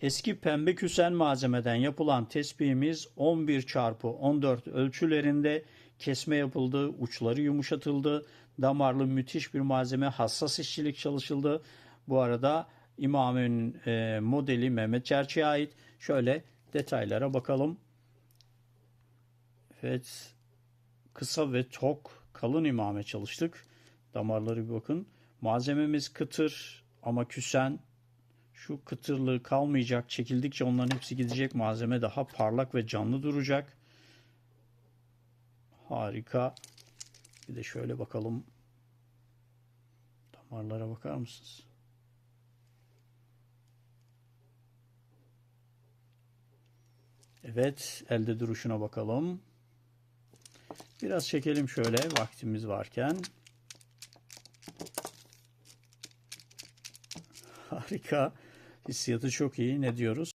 Eski pembe küsen malzemeden yapılan tespihimiz 11 çarpı 14 ölçülerinde kesme yapıldı, uçları yumuşatıldı, damarlı müthiş bir malzeme, hassas işçilik çalışıldı. Bu arada İmam'ın e, modeli Mehmet Çerçi'ye ait. Şöyle detaylara bakalım. Evet, kısa ve tok kalın imame çalıştık. Damarları bir bakın. Malzememiz kıtır ama küsen. Şu kıtırlığı kalmayacak. Çekildikçe onların hepsi gidecek. Malzeme daha parlak ve canlı duracak. Harika. Bir de şöyle bakalım. Damarlara bakar mısınız? Evet, elde duruşuna bakalım. Biraz çekelim şöyle vaktimiz varken. Harika. Hissiyatı çok iyi. Ne diyoruz?